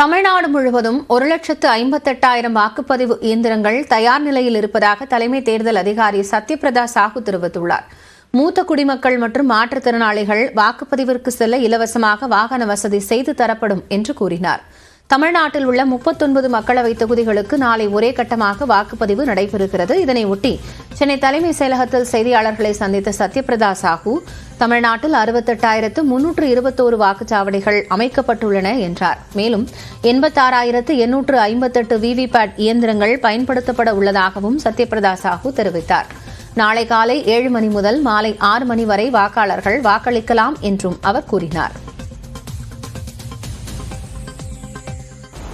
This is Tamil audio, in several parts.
தமிழ்நாடு முழுவதும் ஒரு லட்சத்து ஐம்பத்தெட்டாயிரம் வாக்குப்பதிவு இயந்திரங்கள் தயார் நிலையில் இருப்பதாக தலைமை தேர்தல் அதிகாரி சத்யபிரதா சாஹூ தெரிவித்துள்ளார். மூத்த குடிமக்கள் மற்றும் மாற்றுத்திறனாளிகள் வாக்குப்பதிவிற்கு செல்ல இலவசமாக வாகன வசதி செய்து தரப்படும் என்று கூறினார். தமிழ்நாட்டில் உள்ள முப்பத்தொன்பது மக்களவைத் தொகுதிகளுக்கு நாளை ஒரே கட்டமாக வாக்குப்பதிவு நடைபெறுகிறது. இதனையொட்டி சென்னை தலைமை செயலகத்தில் செய்தியாளர்களை சந்தித்த சத்யபிரதா சாஹூ தமிழ்நாட்டில் அறுபத்தெட்டாயிரத்து முன்னூற்று இருபத்தோரு வாக்குச்சாவடிகள் அமைக்கப்பட்டுள்ளன என்றார். மேலும் எண்பத்தாறாயிரத்து எண்ணூற்று ஐம்பத்தெட்டு விவிபேட் இயந்திரங்கள் பயன்படுத்தப்பட உள்ளதாகவும் சத்யபிரதா சாஹூ தெரிவித்தார். நாளை காலை ஏழு மணி முதல் மாலை ஆறு மணி வரை வாக்காளர்கள் வாக்களிக்கலாம் என்றும் அவர் கூறினார்.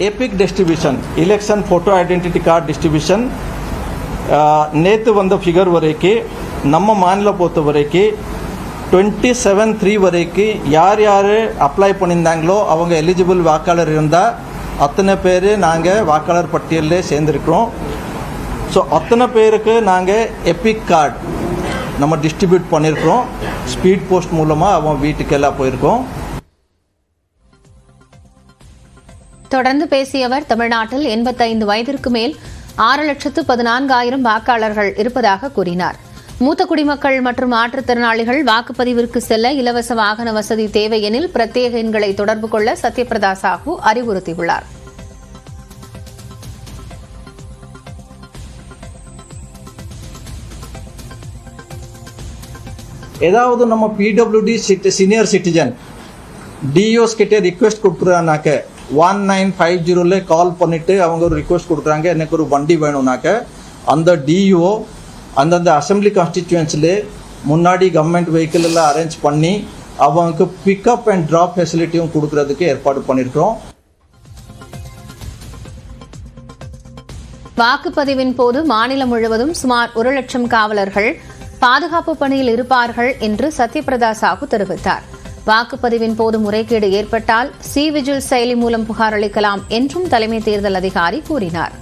EPIC distribution election photo identity card distribution நேற்று வந்த ஃபிகர் வரைக்கும் நம்ம மாநில பொறுத்த வரைக்கும் டுவெண்ட்டி செவன் த்ரீ வரைக்கும் யார் யார் அப்ளை பண்ணியிருந்தாங்களோ அவங்க எலிஜிபிள் வாக்காளர் இருந்தால் அத்தனை பேர் நாங்கள் வாக்காளர் பட்டியலில் சேர்ந்துருக்கிறோம் ஸோ அத்தனை பேருக்கு நாங்கள் எபிக் கார்டு நம்ம டிஸ்ட்ரிபியூட் பண்ணியிருக்கிறோம் ஸ்பீட் போஸ்ட் மூலமாக அவன் வீட்டுக்கெல்லாம் போயிருக்கோம் தொடர்ந்து பேசியவர் தமிழ்நாட்டில் எண்பத்தைந்து வயதிற்கு மேல் ஆறு லட்சத்து பதினான்காயிரம் வாக்காளர்கள் இருப்பதாக கூறினார். மூத்த குடிமக்கள் மற்றும் மாற்றுத்திறனாளிகள் வாக்குப்பதிவிற்கு செல்ல இலவச வாகன வசதி தேவை எனில் பிரத்யேக எண்களை தொடர்பு கொள்ள சத்யபிரதா சாஹூ அறிவுறுத்தியுள்ளார். ஏதாவது நம்ம PWD city senior citizen DOs கிட்டே ரிக்வெஸ்ட் கொடுக்குறானாக்க ஒன் நைன் ஃபைவ் ஜீரோல கால் பண்ணிவிட்டு அவங்க ஒரு ரிக்வெஸ்ட் கொடுக்குறாங்க. எனக்கு ஒரு வண்டி வேணும்னாக்க அந்த டிஓ அந்தந்த அசம்பிளி கான்ஸ்டிடியூன்ஸில் முன்னாடி கவர்மெண்ட் வெஹிக்கிள் எல்லாம் அரேஞ்ச் பண்ணி அவங்களுக்கு பிக்கப் அண்ட் ட்ராப் ஃபெசிலிட்டியும் கொடுக்கறதுக்கு ஏற்பாடு பண்ணியிருக்கிறோம் வாக்குப்பதிவின் போது மாநிலம் முழுவதும் சுமார் ஒரு லட்சம் காவலர்கள் பாதுகாப்பு பணியில் இருப்பார்கள் என்று சத்யபிரதா சாஹூ தெரிவித்தார். வாக்குப்பதிவின் போது முறைகேடு ஏற்பட்டால் சி விஜில் செயலி மூலம் புகார் அளிக்கலாம் என்றும் தலைமை தேர்தல் அதிகாரி கூறினார்.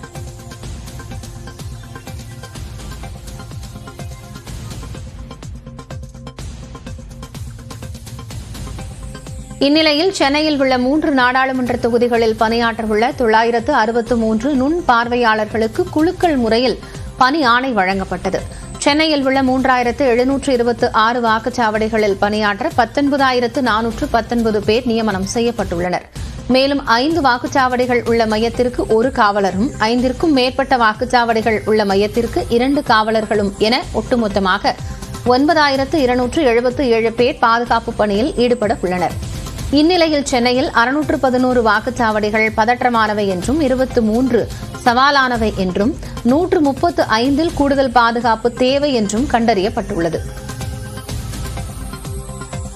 இந்நிலையில் சென்னையில் உள்ள மூன்று நாடாளுமன்ற தொகுதிகளில் பணியாற்றவுள்ள தொள்ளாயிரத்து அறுபத்து மூன்று நுண் பார்வையாளர்களுக்கு குழுக்கள் முறையில் பணி ஆணை வழங்கப்பட்டது. சென்னையில் உள்ள மூன்றாயிரத்து எழுநூற்று இருபத்து ஆறு வாக்குச்சாவடிகளில் பணியாற்ற பத்தொன்பதாயிரத்து நானூற்று பத்தொன்பது பேர் நியமனம் செய்யப்பட்டுள்ளனர். மேலும் ஐந்து வாக்குச்சாவடிகள் உள்ள மையத்திற்கு ஒரு காவலரும் ஐந்திற்கும் மேற்பட்ட வாக்குச்சாவடிகள் உள்ள மையத்திற்கு இரண்டு காவலர்களும் என ஒட்டுமொத்தமாக ஒன்பதாயிரத்து இருநூற்று எழுபத்து ஏழு பேர் பாதுகாப்பு பணியில் ஈடுபட உள்ளனர் இந்நிலையில் சென்னையில் அறுநூற்று பதினோரு வாக்குச்சாவடிகள் பதற்றமானவை என்றும் இருபத்தி மூன்று சவாலானவை என்றும் நூற்று முப்பத்து ஐந்தில் கூடுதல் பாதுகாப்பு தேவை என்றும் கண்டறியப்பட்டுள்ளது.